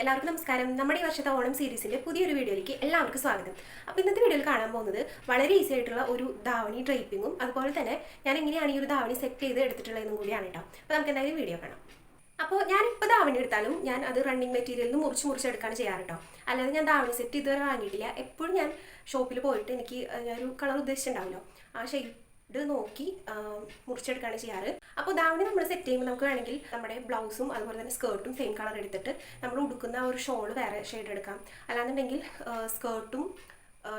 എല്ലാവർക്കും നമസ്കാരം. നമ്മുടെ ഈ വർഷത്തെ ഓണം സീരീസിന്റെ പുതിയൊരു വീഡിയോയിലേക്ക് എല്ലാവർക്കും സ്വാഗതം. അപ്പോൾ ഇന്നത്തെ വീഡിയോയിൽ കാണാൻ പോകുന്നത് വളരെ ഈസി ആയിട്ടുള്ള ഒരു ധാവണി ഡ്രൈപ്പിങ്ങും അതുപോലെ തന്നെ ഞാൻ എങ്ങനെയാണ് ഈ ഒരു ധാവണി സെറ്റ് ചെയ്ത് എടുത്തിട്ടുള്ളതെന്നും കൂടിയാണ് കേട്ടോ. അപ്പോൾ നമുക്ക് എന്തായാലും വീഡിയോ കാണാം. അപ്പോൾ ഞാൻ ഇപ്പോൾ ധാവണി എടുത്താലും ഞാൻ അത് റണ്ണിങ് മെറ്റീരിയലിൽ നിന്ന് മുറിച്ച് മുറിച്ചെടുക്കാണ് ചെയ്യാറ് കേട്ടോ. അല്ലാതെ ഞാൻ ധാവണി സെറ്റ് ഇതുവരെ വാങ്ങിയിട്ടില്ല. എപ്പോഴും ഞാൻ ഷോപ്പിൽ പോയിട്ട് എനിക്ക് ഞാനൊരു കളർ ഉദ്ദേശിച്ചിട്ടുണ്ടാവില്ല. ആ ഷെയ്ഡ് നോക്കി ആ, മുറിച്ചെടുക്കുകയാണ് ചെയ്യാറ്. അപ്പോൾ ദാവണി നമ്മൾ സെറ്റ് ചെയ്യുമ്പോൾ നമുക്ക് വേണമെങ്കിൽ നമ്മുടെ ബ്ലൗസും അതുപോലെ തന്നെ സ്കേർട്ടും സെയിം കളർ എടുത്തിട്ട് നമ്മൾ ഉടുക്കുന്ന ഒരു ഷോൾ വേറെ ഷെയ്ഡ് എടുക്കാം. അല്ലാന്നുണ്ടെങ്കിൽ സ്കേർട്ടും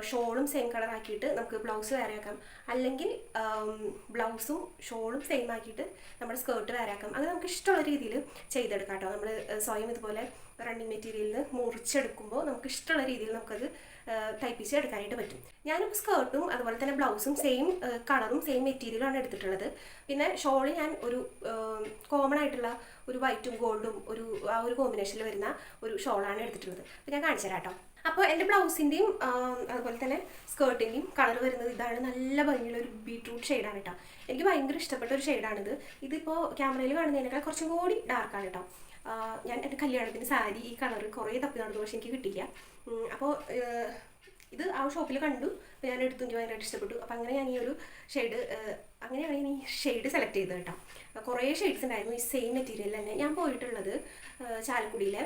ഷോളും സെയിം കളർ ആക്കിയിട്ട് നമുക്ക് ബ്ലൗസ് വേറെ ആക്കാം. അല്ലെങ്കിൽ ബ്ലൗസും ഷോളും സെയിം ആക്കിയിട്ട് നമ്മുടെ സ്കേർട്ട് വേറെ ആക്കാം. അങ്ങനെ നമുക്ക് ഇഷ്ടമുള്ള രീതിയിൽ ചെയ്തെടുക്കാം കേട്ടോ. നമ്മൾ സ്വയം ഇതുപോലെ റണ്ണിങ് മെറ്റീരിയലിൽ മുറിച്ചെടുക്കുമ്പോൾ നമുക്ക് ഇഷ്ടമുള്ള രീതിയിൽ നമുക്കത് തയ്പ്പിച്ച് എടുക്കാനായിട്ട് പറ്റും. ഞാനിപ്പോൾ സ്കേർട്ടും അതുപോലെ തന്നെ ബ്ലൗസും സെയിം കളറും സെയിം മെറ്റീരിയലാണ് എടുത്തിട്ടുള്ളത്. പിന്നെ ഷോൾ ഞാൻ ഒരു കോമൺ ആയിട്ടുള്ള ഒരു വൈറ്റും ഗോൾഡും ഒരു ആ ഒരു കോമ്പിനേഷനിൽ വരുന്ന ഒരു ഷോളാണ് എടുത്തിട്ടുള്ളത്. അപ്പോൾ ഞാൻ കാണിച്ചു തരാം കേട്ടോ. അപ്പോൾ എന്റെ ബ്ലൗസിന്റെയും അതുപോലെ തന്നെ സ്കേർട്ടിന്റെയും കളർ വരുന്നത് ഇതാണ്. നല്ല ഭംഗിയുള്ള ഒരു ബീട്രൂട്ട് ഷെയ്ഡാണ് കേട്ടോ. എനിക്ക് ഭയങ്കര ഇഷ്ടപ്പെട്ട ഒരു ഷെയ്ഡാണിത്. ഇതിപ്പോൾ ക്യാമറയിൽ കാണുന്നതിനേക്കാൾ കുറച്ചും കൂടി ഡാർക്കാണ് കേട്ടോ. ഞാൻ എന്റെ കല്യാണത്തിന് സാരി ഈ കളർ കുറേ തപ്പി നടന്നു പക്ഷെ എനിക്ക് കിട്ടിയില്ല. അപ്പോൾ ഇത് ആ ഷോപ്പിൽ കണ്ടു. അപ്പോൾ ഞാൻ എടുത്തു എനിക്ക് ഭയങ്കരമായിട്ട് ഇഷ്ടപ്പെട്ടു. അപ്പോൾ അങ്ങനെ ഞാൻ ഈ ഒരു ഷെയ്ഡ് അങ്ങനെയാണ് ഞാൻ ഈ ഷെയ്ഡ് സെലക്ട് ചെയ്തത് കേട്ടോ. കുറേ ഷെയ്ഡ്സ് ഉണ്ടായിരുന്നു ഈ സെയിം മെറ്റീരിയൽ തന്നെ. ഞാൻ പോയിട്ടുള്ളത് ചാലക്കുടിയിലെ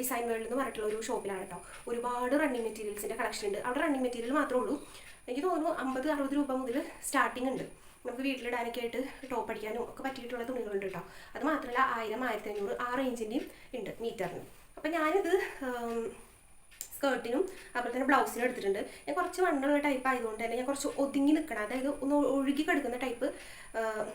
ഡിസൈൻ വേൾഡ് എന്ന് പറഞ്ഞിട്ടുള്ള ഒരു ഷോപ്പിലാണ് കേട്ടോ ഒരുപാട് റണ്ണിങ് മെറ്റീരിയൽസിന്റെ കളക്ഷൻ ഉണ്ട്. അവിടെ റണ്ണിങ് മെറ്റീരിയൽ മാത്രമേ ഉള്ളൂ. എനിക്ക് തോന്നുന്നു അമ്പത് അറുപത് രൂപ മുതൽ സ്റ്റാർട്ടിംഗ് ഉണ്ട്. നമുക്ക് വീട്ടിലിടാനൊക്കെ ആയിട്ട് ടോപ്പ് അടിക്കാനും ഒക്കെ പറ്റിയിട്ടുള്ള തുണികളുണ്ട് കേട്ടോ അത് മാത്രമല്ല ആയിരം ആയിരത്തി അഞ്ഞൂറ് ആ റേഞ്ചിന്റെയും ഉണ്ട് മീറ്ററിന് അപ്പം ഞാനിത് സ്കേർട്ടിനും അതുപോലെ തന്നെ ബ്ലൗസിനും എടുത്തിട്ടുണ്ട്. ഞാൻ കുറച്ച് വണ്ണുള്ള ടൈപ്പ് ആയതുകൊണ്ട് തന്നെ ഞാൻ കുറച്ച് ഒതുങ്ങി നിൽക്കണം അതായത് ഒന്ന് ഒഴുകി കിടക്കുന്ന ടൈപ്പ്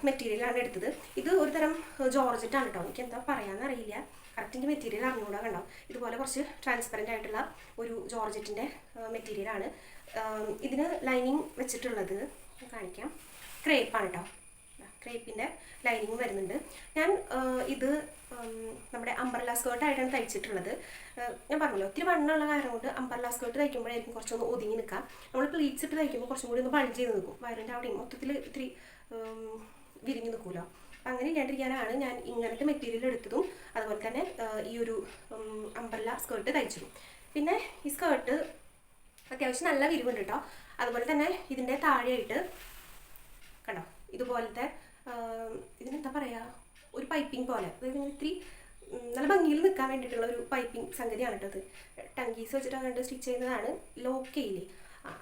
മെറ്റീരിയലാണ് എടുത്തത്. ഇത് ഒരു തരം ജോർജറ്റാണ് കേട്ടോ എനിക്ക് എന്താ പറയാന്ന് അറിയില്ല. കറക്റ്റിന്റെ മെറ്റീരിയൽ അറിഞ്ഞുകൂടാ കണ്ടോ? ഇതുപോലെ കുറച്ച് ട്രാൻസ്പെറന്റ് ആയിട്ടുള്ള ഒരു ജോർജറ്റിന്റെ മെറ്റീരിയലാണ് ഇതിന് ലൈനിങ് വെച്ചിട്ടുള്ളത് കാണിക്കാം. ക്രേപ്പാണ് കേട്ടോ ക്രേപ്പിന്റെ ലൈനിങ് വരുന്നുണ്ട്. ഞാൻ ഇത് നമ്മുടെ അമ്പർല സ്കേർട്ടായിട്ടാണ് തയ്ച്ചിട്ടുള്ളത്. ഞാൻ പറഞ്ഞല്ലോ ഒത്തിരി വണ്ണമുള്ള കാരണം കൊണ്ട് അമ്പർല സ്കേർട്ട് തയ്ക്കുമ്പോഴായിരിക്കും കുറച്ചൊന്ന് ഒതുങ്ങി നിൽക്കുക. നമ്മൾ പ്ലീറ്റ്സ് ഇട്ട് തയ്ക്കുമ്പോൾ കുറച്ചും കൂടി ഒന്ന് ബൾജ് ചെയ്ത് നിൽക്കും. വയറിന്റെ അവിടെയും മൊത്തത്തിൽ ഇത്തിരി വിരിഞ്ഞ് നിൽക്കുമല്ലോ അങ്ങനെ ഇല്ലാണ്ടിരിക്കാനാണ് ഞാൻ ഇങ്ങനത്തെ മെറ്റീരിയൽ എടുത്തതും. അതുപോലെ തന്നെ ഈ ഒരു അമ്പർല സ്കേർട്ട് തയ്ച്ചതും. പിന്നെ ഈ സ്കേർട്ട് അത്യാവശ്യം നല്ല വിരിവുണ്ട് കേട്ടോ അതുപോലെ തന്നെ ഇതിന്റെ താഴെയായിട്ട് കണ്ടോ ഇതുപോലത്തെ ഇതിനെന്താ പറയുക ഒരു പൈപ്പിംഗ് പോലെ. അതായത് ഇത്തിരി നല്ല ഭംഗിയിൽ നിൽക്കാൻ വേണ്ടിയിട്ടുള്ള ഒരു പൈപ്പിംഗ് സംഗതിയാണ് കേട്ടോ അത് ടങ്കീസ് വെച്ചിട്ട് അങ്ങോട്ട് സ്റ്റിച്ച് ചെയ്യുന്നതാണ് ലോക്ക് ചെയ്യില്ലേ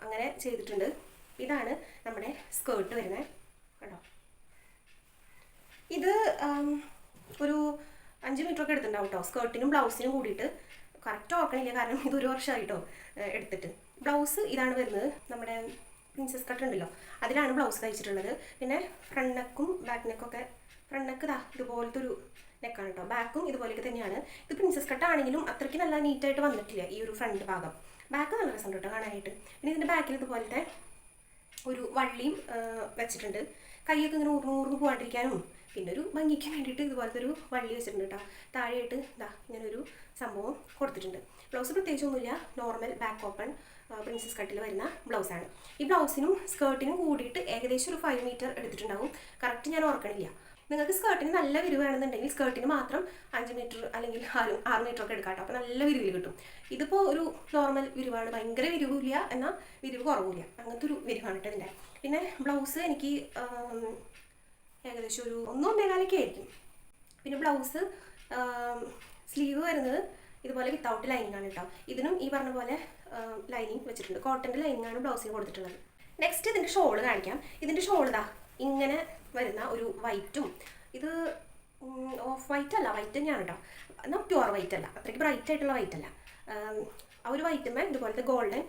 അങ്ങനെ ചെയ്തിട്ടുണ്ട്. ഇതാണ് നമ്മുടെ സ്കേർട്ട് വരുന്നത് കണ്ടോ? ഇത് ഒരു അഞ്ച് മീറ്റർ ഒക്കെ എടുത്തിട്ടുണ്ടാവും കേട്ടോ സ്കേർട്ടിനും ബ്ലൗസിനും കൂടിയിട്ട്. കറക്റ്റ് ഓർക്കണില്ല. കാരണം ഇത് ഒരു വർഷമായിട്ടോ എടുത്തിട്ട്. ബ്ലൗസ് ഇതാണ് വരുന്നത്. നമ്മുടെ പ്രിൻസസ് കട്ട് ഉണ്ടല്ലോ. അതിലാണ് ബ്ലൗസ് തയ്ച്ചിട്ടുള്ളത്. പിന്നെ ഫ്രണ്ട് നെക്കും ബാക്ക് നെക്കൊക്കെ ഫ്രണ്ട് നെക്ക് ഇതാ ഇതുപോലത്തെ ഒരു നെക്കാണ് കേട്ടോ ബാക്കും ഇതുപോലെയൊക്കെ തന്നെയാണ്. ഇത് പ്രിൻസസ് കട്ട് ആണെങ്കിലും അത്രയ്ക്ക് നല്ല നീറ്റായിട്ട് വന്നിട്ടില്ല ഈ ഒരു ഫ്രണ്ട് ഭാഗം. ബാക്ക് നല്ല രസമുണ്ട് കേട്ടോ കാണാനായിട്ട്. പിന്നെ ഇതിന്റെ ബാക്കിൽ ഇതുപോലത്തെ ഒരു വള്ളിയും വെച്ചിട്ടുണ്ട്. കൈയൊക്കെ ഇങ്ങനെ ഊർന്ന് ഊർന്ന് പോകാണ്ടിരിക്കാനും പിന്നെ ഒരു ഭംഗിക്ക് വേണ്ടിയിട്ട് ഇതുപോലത്തെ ഒരു വള്ളി വെച്ചിട്ടുണ്ട് കേട്ടോ താഴെയായിട്ട് ഇതാ ഒരു സംഭവം കൊടുത്തിട്ടുണ്ട്. ബ്ലൗസ് പ്രത്യേകിച്ചൊന്നുമില്ല. നോർമൽ ബാക്ക് ഓപ്പൺ പ്രിൻസസ് കട്ടിൽ വരുന്ന ബ്ലൗസാണ് ഈ ബ്ലൗസിനും സ്കേർട്ടിനും കൂടിയിട്ട് ഏകദേശം ഒരു ഫൈവ് മീറ്റർ എടുത്തിട്ടുണ്ടാവും. കറക്റ്റ് ഞാൻ ഓർക്കണില്ല. നിങ്ങൾക്ക് സ്കേർട്ടിന് നല്ല വിരിവ് വേണമെന്നുണ്ടെങ്കിൽ സ്കേർട്ടിന് മാത്രം അഞ്ച് മീറ്റർ അല്ലെങ്കിൽ ആറ് ആറ് മീറ്റർ ഒക്കെ എടുക്കാം കേട്ടോ അപ്പോൾ നല്ല വിരിവിൽ കിട്ടും. ഇതിപ്പോൾ ഒരു നോർമൽ വിരിവാണ്. ഭയങ്കര വിരിവില്ല എന്നാൽ വിരിവ് കുറവില്ല. അങ്ങനത്തെ ഒരു വിരിവാണ് കേട്ടോ പിന്നെ ബ്ലൗസ് എനിക്ക് ഏകദേശം ഒരു ഒന്നോ കാലൊക്കെ ആയിരിക്കും. പിന്നെ ബ്ലൗസ് സ്ലീവ് വരുന്നത് ഇതുപോലെ വിത്തൗട്ട് ലൈനിങ് ആണ് കേട്ടോ ഇതിനും ഈ പറഞ്ഞ പോലെ ലൈനിങ് വെച്ചിട്ടുണ്ട്. കോട്ടന്റെ ലൈനിങ് ആണ് ബ്ലൗസിന് കൊടുത്തിട്ടുള്ളത്. നെക്സ്റ്റ് ഇതിന്റെ ഷോൾ കാണിക്കാം. ഇതിന്റെ ഷോൾ ഇങ്ങനെ വരുന്ന ഒരു വൈറ്റും ഇത് ഓഫ് വൈറ്റ് അല്ല വൈറ്റ് തന്നെയാണ് കേട്ടോ എന്നാൽ പ്യുവർ വൈറ്റ് അല്ല. അത്രയ്ക്ക് ബ്രൈറ്റ് ആയിട്ടുള്ള വൈറ്റ് അല്ല. ആ ഒരു വൈറ്റുമ്പോൾ ഇതുപോലത്തെ ഗോൾഡൻ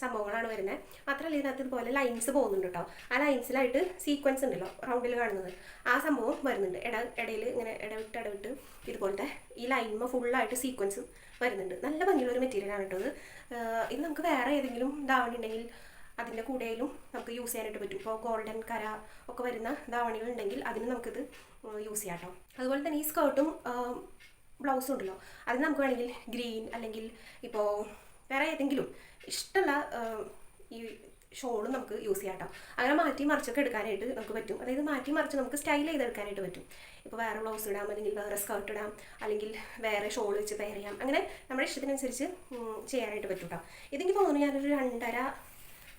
സംഭവങ്ങളാണ് വരുന്നത് മാത്രമല്ല ഇതിനകത്ത് ഇതുപോലെ ലൈൻസ് പോകുന്നുണ്ട് കേട്ടോ ആ ലൈൻസിലായിട്ട് സീക്വൻസ് ഉണ്ടല്ലോ റൗണ്ടിൽ കാണുന്നത്. ആ സംഭവം വരുന്നുണ്ട്. ഇട ഇടയിൽ ഇങ്ങനെ ഇടവിട്ട് ഇടവിട്ട് ഇതുപോലത്തെ ഈ ലൈൻമ ഫുള്ളായിട്ട് സീക്വൻസ് വരുന്നുണ്ട്. നല്ല ഭംഗിയുള്ള ഒരു മെറ്റീരിയലാണ് കേട്ടോ ഇത്. ഇത് നമുക്ക് വേറെ ഏതെങ്കിലും ധാവണി ഉണ്ടെങ്കിൽ അതിന്റെ കൂടെയും നമുക്ക് യൂസ് ചെയ്യാനായിട്ട് പറ്റും. ഇപ്പോൾ ഗോൾഡൻ കര ഒക്കെ വരുന്ന ധാവണികൾ ഉണ്ടെങ്കിൽ അതിന് നമുക്കിത് യൂസ് ചെയ്യാം കേട്ടോ അതുപോലെ തന്നെ ഈ സ്കേർട്ടും ബ്ലൗസും ഉണ്ടല്ലോ. അതിന് നമുക്ക് വേണമെങ്കിൽ ഗ്രീൻ അല്ലെങ്കിൽ ഇപ്പോൾ വേറെ ഏതെങ്കിലും ഇഷ്ടമുള്ള ഈ ഷോളും നമുക്ക് യൂസ് ചെയ്യാം കേട്ടോ അങ്ങനെ മാറ്റി മറിച്ചൊക്കെ എടുക്കാനായിട്ട് നമുക്ക് പറ്റും. അതായത് മാറ്റി മറിച്ച് നമുക്ക് സ്റ്റൈൽ ചെയ്തെടുക്കാനായിട്ട് പറ്റും. ഇപ്പോൾ വേറെ ബ്ലൗസ് ഇടാം അല്ലെങ്കിൽ വേറെ സ്കർട്ട് ഇടാം അല്ലെങ്കിൽ വേറെ ഷോൾ വെച്ച് പെയർ ചെയ്യാം. അങ്ങനെ നമ്മുടെ ഇഷ്ടത്തിനനുസരിച്ച് ചെയ്യാനായിട്ട് പറ്റും കേട്ടോ ഇതെനിക്ക് തോന്നുന്നു ഞാനൊരു രണ്ടര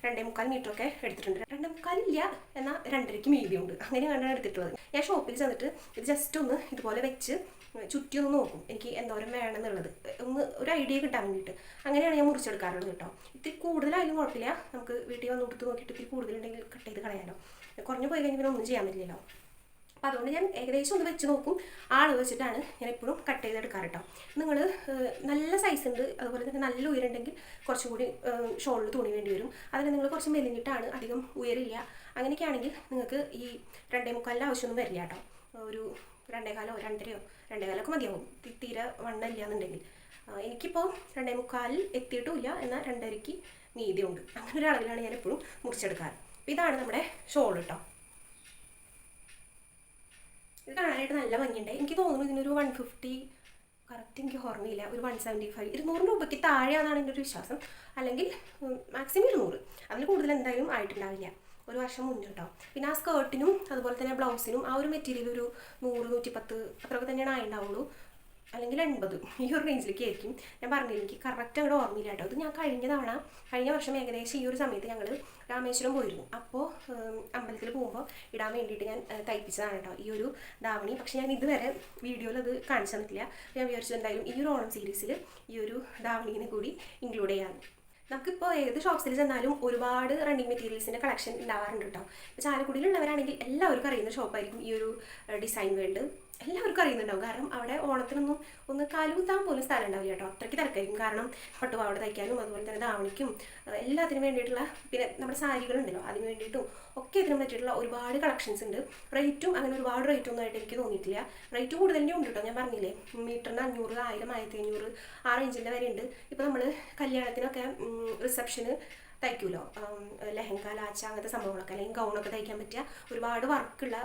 രണ്ടേ മുക്കാൽ മീറ്റർ ഒക്കെ എടുത്തിട്ടുണ്ട്. രണ്ടേ മുക്കാലില്ല എന്നാൽ രണ്ടരയ്ക്ക് മീഡിയം ഉണ്ട്. അങ്ങനെ കണ്ടാണ് എടുത്തിട്ടുള്ളത്. ഞാൻ ഷോപ്പിൽ ചെന്നിട്ട് ഇത് ജസ്റ്റ് ഒന്ന് ഇതുപോലെ വെച്ച് ചുറ്റി ഒന്ന് നോക്കും. എനിക്ക് എന്തോരം വേണമെന്നുള്ളത്. ഒന്ന് ഒരു ഐഡിയ കിട്ടാൻ വേണ്ടിയിട്ട്. അങ്ങനെയാണ് ഞാൻ മുറിച്ചെടുക്കാറുള്ളത് കേട്ടോ. ഇത്തിരി കൂടുതലായാലും കുഴപ്പമില്ല. നമുക്ക് വീട്ടിൽ വന്ന് കൊടുത്ത് നോക്കിയിട്ട് ഇത്തിരി കൂടുതലുണ്ടെങ്കിൽ കട്ട് ചെയ്ത് കളയാലോ. കുറഞ്ഞു പോയി കഴിഞ്ഞാൽ പിന്നെ ഒന്നും ചെയ്യാൻ പറ്റില്ലല്ലോ. അപ്പോൾ അതുകൊണ്ട് ഞാൻ ഏകദേശം ഒന്ന് വെച്ച് നോക്കും. ആൾ വെച്ചിട്ടാണ് ഞാൻ എപ്പോഴും കട്ട് ചെയ്തെടുക്കാറ് കേട്ടോ നിങ്ങൾ നല്ല സൈസ് ഉണ്ട്. അതുപോലെ തന്നെ നല്ല ഉയരുണ്ടെങ്കിൽ കുറച്ചുകൂടി ഷോളിൽ തുണി വേണ്ടി വരും. അതിന് നിങ്ങൾ കുറച്ച് മെലിഞ്ഞിട്ടാണ് അധികം ഉയരില്ല. അങ്ങനെയൊക്കെ ആണെങ്കിൽ നിങ്ങൾക്ക് ഈ രണ്ടേ മുക്കാലിന്റെ ആവശ്യമൊന്നും വരില്ല കേട്ടോ ഒരു രണ്ടേകാലോ രണ്ടരയോ രണ്ടേകാലൊക്കെ മതിയാവും. തീരെ വണ്ണില്ല എന്നുണ്ടെങ്കിൽ എനിക്കിപ്പോൾ രണ്ടേ മുക്കാലിൽ എത്തിയിട്ടുമില്ല എന്നാൽ രണ്ടരയ്ക്ക് നീതിയുണ്ട് അങ്ങനെ ഒരു അളവിലാണ് ഞാൻ എപ്പോഴും മുറിച്ചെടുക്കാറ്. ഇതാണ് നമ്മുടെ ഷോൾ കേട്ടോ ഇത് കാണാനായിട്ട് നല്ല ഭംഗിയുണ്ട്. എനിക്ക് തോന്നുന്നു ഇതിനൊരു വൺ ഫിഫ്റ്റി കറക്റ്റ് എനിക്ക് ഓർമ്മയില്ല. ഒരു വൺ സെവന്റി ഫൈവ് ഇരുന്നൂറ് രൂപയ്ക്ക് താഴെയാണെന്നാണ് എന്റെ ഒരു വിശ്വാസം. അല്ലെങ്കിൽ മാക്സിമം ഇരുന്നൂറ്. അതിൽ കൂടുതൽ എന്തായാലും ആയിട്ടുണ്ടാവില്ല. ഒരു വർഷം മുന്നേ കേട്ടോ. പിന്നെ ആ സ്കേർട്ടിനും അതുപോലെ തന്നെ ബ്ലൗസിനും ആ ഒരു മെറ്റീരിയൽ ഒരു നൂറ് നൂറ്റി പത്ത് അത്രയൊക്കെ തന്നെയാണ് ആയിട്ടുണ്ടാവുള്ളൂ. അല്ലെങ്കിൽ എൺപത് ഈ ഒരു റേഞ്ചിലേക്ക് ആയിരിക്കും. ഞാൻ പറഞ്ഞില്ല എനിക്ക് കറക്റ്റ് അങ്ങോട്ട് ഓർമ്മയില്ല കേട്ടോ. ഇത് ഞാൻ കഴിഞ്ഞ തവണ കഴിഞ്ഞ വർഷം ഏകദേശം ഈ ഒരു സമയത്ത് ഞങ്ങൾ രാമേശ്വരം പോയിരുന്നു. അപ്പോൾ അമ്പലത്തിൽ പോകുമ്പോൾ ഇടാൻ വേണ്ടിയിട്ട് ഞാൻ തയ്പ്പിച്ചതാണ് കേട്ടോ ഈ ഒരു ധാവണി പക്ഷെ ഞാൻ ഇതുവരെ വീഡിയോയിൽ അത് കാണിച്ചു തന്നിട്ടില്ല. ഞാൻ വിചാരിച്ചു എന്തായാലും ഈ ഒരു ഓണം സീരീസിൽ ഈ ഒരു ധാവണീനെ കൂടി ഇൻക്ലൂഡ് ചെയ്യാറുണ്ട് നമുക്കിപ്പോൾ ഏത് ഷോപ്സിൽ ചെന്നാലും ഒരുപാട് റണ്ണിങ് മെറ്റീരിയൽസിന്റെ കളക്ഷൻ ഉണ്ടാവാറുണ്ട് കേട്ടോ. ചാലക്കുടിയിലുള്ളവരാണെങ്കിൽ എല്ലാവർക്കും അറിയുന്ന ഷോപ്പായിരിക്കും ഈ ഒരു ഡിസൈൻ വേൾഡ് എല്ലാവർക്കും അറിയുന്നുണ്ടാവും കാരണം അവിടെ ഓണത്തിനൊന്നും ഒന്ന് കാലുകുത്താൻ പോലും സ്ഥലം ഉണ്ടാവില്ല കേട്ടോ. അത്രയ്ക്ക് തിരക്കായിരിക്കും. കാരണം പട്ടുപാവട തയ്ക്കാനും അതുപോലെ തന്നെ ദാവണിക്കും എല്ലാത്തിനും വേണ്ടിയിട്ടുള്ള പിന്നെ നമ്മുടെ സാരികളുണ്ടല്ലോ. അതിന് വേണ്ടിയിട്ടും ഒക്കെ ഇതിനും പറ്റിയിട്ടുള്ള ഒരുപാട് കളക്ഷൻസ് ഉണ്ട്. റേറ്റും അങ്ങനെ ഒരുപാട് റേറ്റ് ഒന്നും ആയിട്ട് എനിക്ക് തോന്നിയിട്ടില്ല. റേറ്റ് കൂടുതലേ ഉണ്ട് കേട്ടോ. ഞാൻ പറഞ്ഞില്ലേ മീറ്ററിന് അഞ്ഞൂറ് ആയിരം ആയിരത്തി അഞ്ഞൂറ് ആ റേഞ്ചിന്റെ വരെ ഉണ്ട് ഇപ്പോൾ നമ്മൾ കല്യാണത്തിനൊക്കെ റിസപ്ഷന് തയ്ക്കുമല്ലോ ലെഹങ്ക ലാച്ച അങ്ങനത്തെ സംഭവങ്ങളൊക്കെ അല്ലെങ്കിൽ ഗൗണൊക്കെ തയ്ക്കാൻ പറ്റിയ ഒരുപാട് വർക്കുള്ള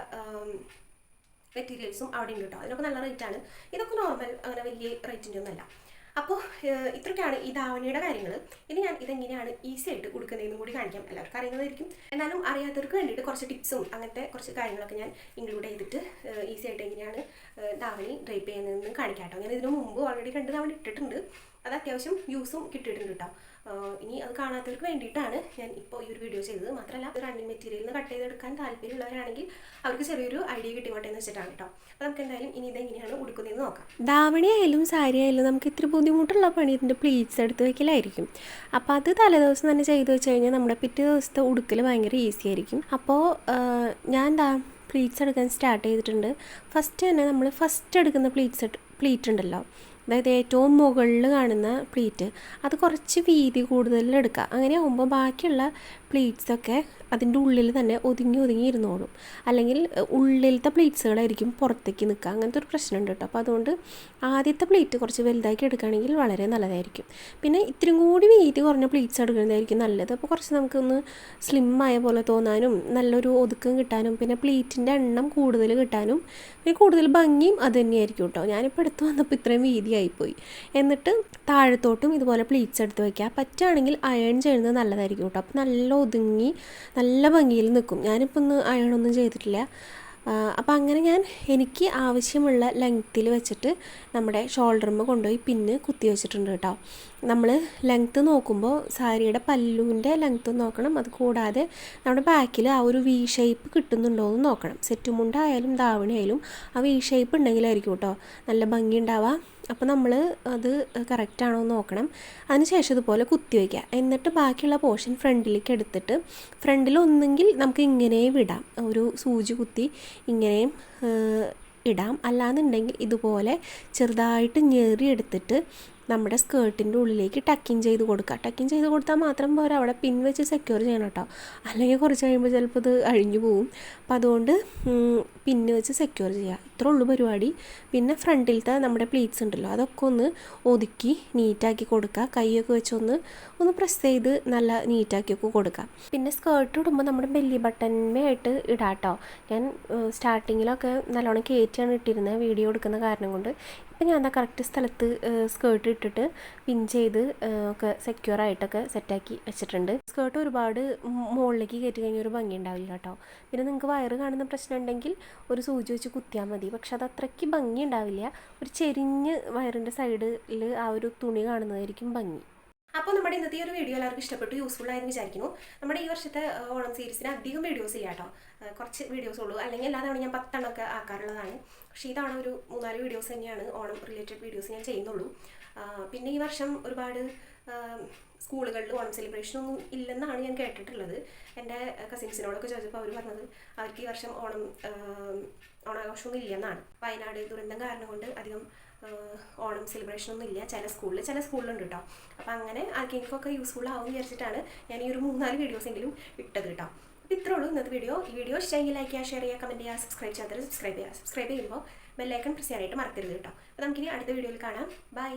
മെറ്റീരിയൽസും അവിടെ ഉണ്ട് കേട്ടോ. അതിനൊക്കെ നല്ല ആണ്. ഇതൊക്കെ നോർമൽ അങ്ങനെ വലിയ റേറ്റിന്റെ ഒന്നുമല്ല അപ്പോൾ ഇത്രയൊക്കെയാണ് ഈ ധാവണിയുടെ കാര്യങ്ങൾ ഇനി ഞാൻ ഇതെങ്ങനെയാണ് ഈസി ആയിട്ട് കൊടുക്കുന്നതെന്നും കൂടി കാണിക്കാം. എല്ലാവർക്കും അറിയുന്നതായിരിക്കും. എന്നാലും അറിയാത്തവർക്ക് വേണ്ടിയിട്ട് കുറച്ച് ടിപ്സും അങ്ങനത്തെ കുറച്ച് കാര്യങ്ങളൊക്കെ ഞാൻ ഇൻക്ലൂഡ് ചെയ്തിട്ട് ഈസി ആയിട്ട് എങ്ങനെയാണ് ധാവണി ഡ്രൈപ്പ് ചെയ്യുന്നതെന്ന് കാണിക്കാം കേട്ടോ. ഞാൻ ഇതിനു മുമ്പ് ഓൾറെഡി രണ്ട് ധാവണി ഇട്ടിട്ടുണ്ട്. അത് അത്യാവശ്യം വ്യൂസും കിട്ടിയിട്ടുണ്ട് കേട്ടോ. ഇനി അത് കാണാത്തവർക്ക് വേണ്ടിയിട്ടാണ് ഞാൻ ഇപ്പോൾ ഈ ഒരു വീഡിയോ ചെയ്തത്. മാത്രമല്ല റണ്ണിങ് മെറ്റീരിയലിൽ നിന്ന് കട്ട് ചെയ്തെടുക്കാൻ താല്പര്യമുള്ളവരാണെങ്കിൽ അവർക്ക് ചെറിയൊരു ഐഡിയ കിട്ടിക്കോട്ടെ എന്ന് വെച്ചിട്ടാണ് കേട്ടോ. അപ്പോൾ നമുക്ക് എന്തായാലും ഇനി ഇതെങ്ങനെയാണ് ഉടുക്കുന്നതെന്ന് നോക്കാം. ധാവണി ആയാലും സാരി ആയാലും നമുക്ക് ഇത്തിരി ബുദ്ധിമുട്ടുള്ള പണി ഇതിന്റെ പ്ലീറ്റ്സ് എടുത്ത് വെക്കലായിരിക്കും. അപ്പോൾ അത് തലേദിവസം തന്നെ ചെയ്ത് വെച്ച് കഴിഞ്ഞാൽ നമ്മുടെ പിറ്റേ ദിവസത്തെ ഉടുക്കൽ ഭയങ്കര ഈസി ആയിരിക്കും. അപ്പോൾ ഞാൻ എന്താ പ്ലീറ്റ്സ് എടുക്കാൻ സ്റ്റാർട്ട് ചെയ്തിട്ടുണ്ട്. ഫസ്റ്റ് തന്നെ നമ്മൾ ഫസ്റ്റ് എടുക്കുന്ന പ്ലീറ്റ്സ് പ്ലീറ്റ് ഉണ്ടല്ലോ. അതായത് ഏറ്റവും മുകളിൽ കാണുന്ന പ്ലീറ്റ് അത് കുറച്ച് വീതി കൂടുതൽ എടുക്കുക. അങ്ങനെ ആകുമ്പോൾ ബാക്കിയുള്ള പ്ലീറ്റ്സൊക്കെ അതിന്റെ ഉള്ളിൽ തന്നെ ഒതുങ്ങി ഒതുങ്ങി ഇരുന്നോളും. അല്ലെങ്കിൽ ഉള്ളിലത്തെ പ്ലീറ്റ്സുകളായിരിക്കും പുറത്തേക്ക് നിൽക്കുക. അങ്ങനത്തെ ഒരു പ്രശ്നമുണ്ട് കേട്ടോ. അപ്പോൾ അതുകൊണ്ട് ആദ്യത്തെ പ്ലീറ്റ് കുറച്ച് വലുതാക്കി എടുക്കുകയാണെങ്കിൽ വളരെ നല്ലതായിരിക്കും. പിന്നെ ഇത്തിരി കൂടി വീതി കുറഞ്ഞ പ്ലീറ്റ്സ് എടുക്കുന്നതായിരിക്കും നല്ലത്. അപ്പോൾ കുറച്ച് നമുക്കൊന്ന് സ്ലിം ആയ പോലെ തോന്നാനും നല്ലൊരു ഒതുക്കം കിട്ടാനും പിന്നെ പ്ലീറ്റിന്റെ എണ്ണം കൂടുതൽ കിട്ടാനും പിന്നെ കൂടുതൽ ഭംഗിയും അത് തന്നെയായിരിക്കും കേട്ടോ. ഞാനിപ്പോൾ എടുത്ത് വന്നപ്പോൾ ഇത്രയും വീതിയായിപ്പോയി എന്നിട്ട് താഴത്തോട്ടും ഇതുപോലെ പ്ലീറ്റ്സ് എടുത്ത് വയ്ക്കുക പറ്റുകയാണെങ്കിൽ അയൺ ചെയ്യുന്നത് നല്ലതായിരിക്കും കേട്ടോ. അപ്പോൾ നല്ല ഒതുങ്ങി നല്ല ഭംഗിയിൽ നിൽക്കും. ഞാനിപ്പോൾ ഒന്ന് അയണൊന്നും ചെയ്തിട്ടില്ല അപ്പോൾ അങ്ങനെ ഞാൻ എനിക്ക് ആവശ്യമുള്ള ലെങ്ത്തിൽ വെച്ചിട്ട് നമ്മുടെ ഷോൾഡറുമ്പോൾ കൊണ്ടുപോയി പിന്ന് കുത്തി വെച്ചിട്ടുണ്ട് കേട്ടോ. നമ്മൾ ലെങ്ത്ത് നോക്കുമ്പോൾ സാരിയുടെ പല്ലുവിന്റെ ലെങ്ത്ത് നോക്കണം. അത് കൂടാതെ നമ്മുടെ ബാക്കിൽ ആ ഒരു വി ഷേപ്പ് കിട്ടുന്നുണ്ടോ എന്ന് നോക്കണം. സെറ്റുമുണ്ടായാലും മുണ്ടായാലും ധാവണി ആ വി ഷേപ്പ് ഉണ്ടെങ്കിലായിരിക്കും കേട്ടോ. നല്ല ഭംഗി ഉണ്ടാവുക. അപ്പോൾ നമ്മൾ അത് കറക്റ്റാണോ എന്ന് നോക്കണം. അതിനുശേഷം ഇതുപോലെ കുത്തി വയ്ക്കുക എന്നിട്ട് ബാക്കിയുള്ള പോർഷൻ ഫ്രണ്ടിലേക്ക് എടുത്തിട്ട് ഫ്രണ്ടിൽ ഒന്നെങ്കിൽ നമുക്ക് ഇങ്ങനെ വിടാം. ഒരു സൂചി കുത്തി ഇങ്ങനെയും ഇടാം. അല്ലാന്നുണ്ടെങ്കിൽ ഇതുപോലെ ചെറുതായിട്ട് ഞെറി എടുത്തിട്ട് നമ്മുടെ സ്കേർട്ടിന്റെ ഉള്ളിലേക്ക് ടക്കിങ് ചെയ്ത് കൊടുക്കുക. ടക്കിങ് ചെയ്ത് കൊടുത്താൽ മാത്രം പോരാ അവിടെ പിൻ വെച്ച് സെക്യൂർ ചെയ്യണം കേട്ടോ അല്ലെങ്കിൽ കുറച്ച് കഴിയുമ്പോൾ ചിലപ്പോൾ ഇത് അഴിഞ്ഞു പോവും. അപ്പോൾ അതുകൊണ്ട് പിന്ന് വെച്ച് സെക്യൂർ ചെയ്യുക. ഇത്രേ ഉള്ളൂ പരിപാടി. പിന്നെ ഫ്രണ്ടിലത്തെ നമ്മുടെ പ്ലീറ്റ്സ് ഉണ്ടല്ലോ അതൊക്കെ ഒന്ന് ഒതുക്കി നീറ്റാക്കി കൊടുക്കുക. കൈയൊക്കെ വെച്ചൊന്ന് ഒന്ന് പ്രസ് ചെയ്ത് നല്ല നീറ്റാക്കിയൊക്കെ കൊടുക്കുക. പിന്നെ സ്കേർട്ട് ഇടുമ്പോൾ നമ്മുടെ ബെല്ലി ബട്ടൺമേയായിട്ട് ഇടാം കേട്ടോ ഞാൻ സ്റ്റാർട്ടിങ്ങിലൊക്കെ നല്ലോണം കയറ്റിയാണ് ഇട്ടിരുന്നത് വീഡിയോ എടുക്കുന്ന കാരണം കൊണ്ട്. ഇപ്പം ഞാൻ എന്താ കറക്റ്റ് സ്ഥലത്ത് സ്കേർട്ട് ഇട്ടിട്ട് പിൻ ചെയ്ത് ഒക്കെ സെക്യൂർ ആയിട്ടൊക്കെ സെറ്റാക്കി വെച്ചിട്ടുണ്ട്. സ്കേർട്ട് ഒരുപാട് മുകളിലേക്ക് കയറ്റി കഴിഞ്ഞാൽ ഒരു ഭംഗി ഉണ്ടാവില്ല കേട്ടോ. പിന്നെ നിങ്ങൾക്ക് വയറ് കാണുന്ന പ്രശ്നം ഉണ്ടെങ്കിൽ ഒരു സൂചി വെച്ച് കുത്തിയാൽ മതി. പക്ഷെ അത് അത്രയ്ക്ക് ഭംഗി ഉണ്ടാവില്ല. ഒരു ചെരിഞ്ഞ് വയറിന്റെ സൈഡിൽ ആ ഒരു തുണി കാണുന്നതായിരിക്കും ഭംഗി. അപ്പോൾ നമ്മുടെ ഇന്നത്തെ ഒരു വീഡിയോ എല്ലാവർക്കും ഇഷ്ടപ്പെട്ടു യൂസ്ഫുൾ ആയെന്ന് വിചാരിക്കുന്നു. നമ്മുടെ ഈ വർഷത്തെ ഓണം സീരീസിന് അധികം വീഡിയോസ് ഇല്ല കേട്ടോ. കുറച്ച് വീഡിയോസ് ഉള്ളൂ. അല്ലെങ്കിൽ എല്ലാ തവണ ഞാൻ പത്തെണ്ണമൊക്കെ ആക്കാറുള്ളതാണ്. പക്ഷേ ഇതാണ് ഒരു മൂന്നാൽ വീഡിയോസ് തന്നെയാണ് ഓണം റിലേറ്റഡ് വീഡിയോസ് ഞാൻ ചെയ്യുന്നുള്ളൂ. പിന്നെ ഈ വർഷം ഒരുപാട് സ്കൂളുകളിൽ ഓണം സെലിബ്രേഷൻ ഒന്നും ഇല്ലെന്നാണ് ഞാൻ കേട്ടിട്ടുള്ളത്. എന്റെ കസിൻസിനോടൊക്കെ ചോദിച്ചപ്പോൾ അവർ പറഞ്ഞത് അവർക്ക് ഈ വർഷം ഓണം ഓണാഘോഷമൊന്നും ഇല്ലെന്നാണ്. വയനാട് ദുരന്തം കാരണം കൊണ്ട് അധികം ഓണം സെലിബ്രേഷൻ ഒന്നും ഇല്ല. ചില സ്കൂളിൽ ചില സ്കൂളിലുണ്ട് കേട്ടോ അപ്പോൾ അങ്ങനെ ആർക്കെങ്കിലുമൊക്കെ യൂസ്ഫുൾ ആവും വിചാരിച്ചിട്ടാണ് ഞാൻ ഈ ഒരു മൂന്നാൽ വീഡിയോസ് എങ്കിലും ഇട്ടത് കേട്ടോ അപ്പോൾ ഇത്രേ ഉള്ളൂ ഇന്നത്തെ വീഡിയോ ഈ വീഡിയോ ഇഷ്ടമെങ്കിൽ ലൈക്ക് ചെയ്യുക ഷെയർ ചെയ്യുക കമന്റ് ചെയ്യുക സബ്സ്ക്രൈബ് ചെയ്യാത്തവർ സബ്സ്ക്രൈബ് ചെയ്യുക. സബ്സ്ക്രൈബ് ചെയ്യുമ്പോൾ ബെല്ലൈക്കൺ പ്രസ് ചെയ്യാനായിട്ട് മറക്കരുത് കേട്ടോ അപ്പോൾ നമുക്കിനി അടുത്ത വീഡിയോയിൽ കാണാം. ബൈ